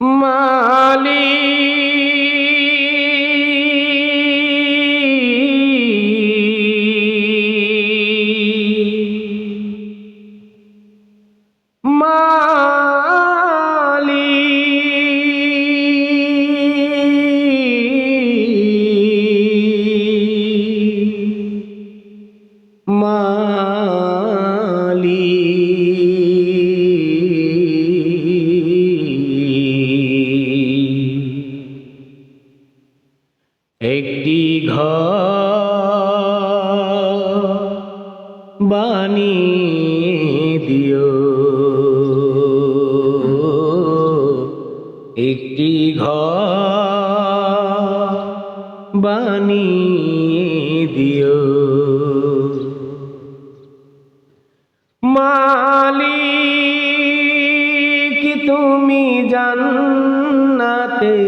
মালি। মালি একটি ঘর বানিয়ে দিও। একটি ঘর বানিয়ে দিও। মালিক তুমি জান্নাতে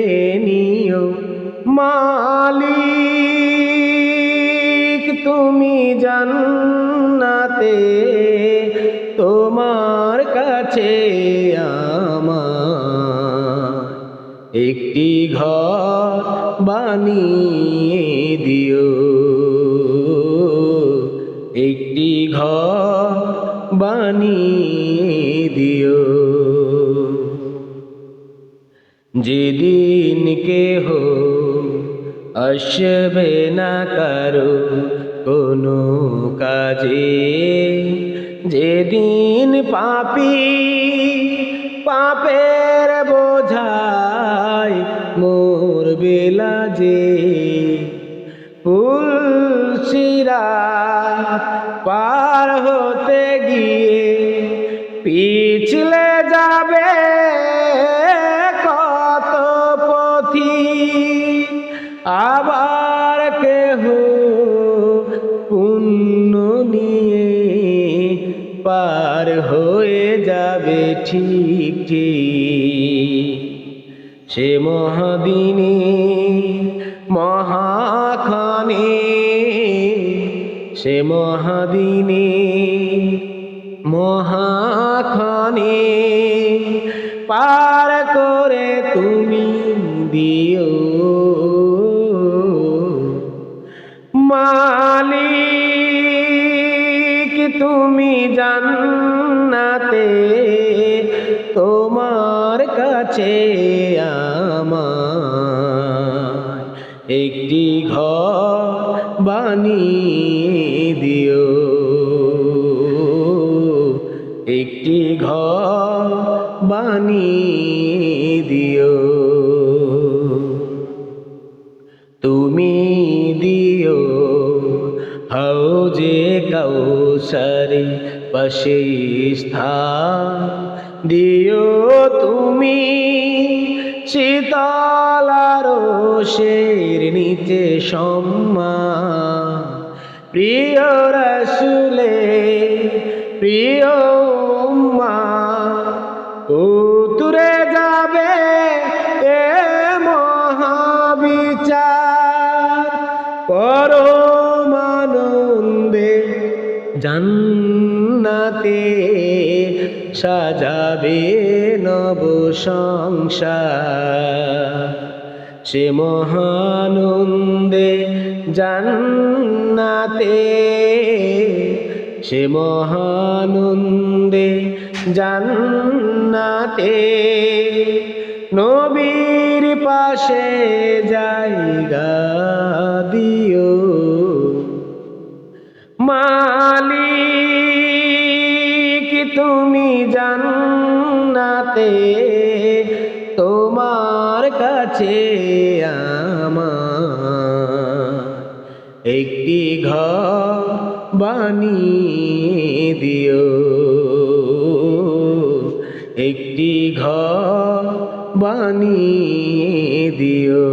মালিক, তুমি জান্নাতে, তোমার কাছে একটি ঘর বানিয়ে দিও। একটি ঘর বানিয়ে দিও। যেদিন কেহ আসবে না কারও কোনো কাজে। যেদিন পাপি পাপের বোঝায় মোর বেলা যে ফুলসিরা পার হতে গিয়ে পিছলে যাবে আবার কেহ পুণ্য নিয়ে পার হয়ে যাবে ঠিক সে মহাদিনে মহাখানে, সে মহাদিনে মহাখানে, পার তুমি জান্নাতে তোমার কাছে আমার একটি ঘর বানিয়ে দিও। একটি ঘর বানিয়ে দিও। পাশে স্থান দিও তুমি শীতলার শের নিচে সম্মা প্রিয় রসুলে, প্রিয় উম্মা, উতরে যাবে এ মহাবিচার। পরমানন্দে জান্নাতে সাজাবে নব সংসার। সে মহানন্দে জান্নাতে, সে মহানন্দে জান্নাতে নবীর পাশে জায়গা দিও। মালিক তুমি জান্নাতে, তোমার কাছে আমার একটি ঘর বানিয়ে দিও। একটি ঘর বানিয়ে দিও।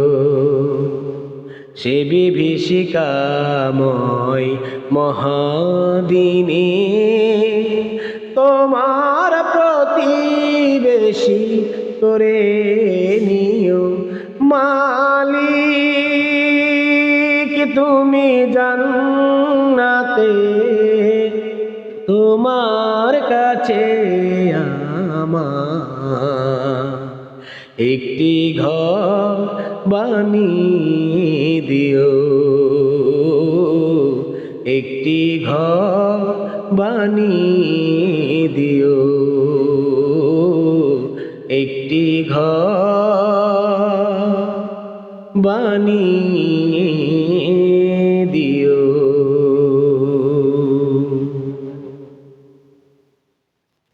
সে বিভীষিকাময় মহাদিনে তোমার প্রতিবেশী করে নিও মালিক, তুমি জান্নাতে, তোমার কাছে একটি ঘর বানিয়ে দিও। একটি ঘর বানিয়ে দিও একটি ঘর বানিয়ে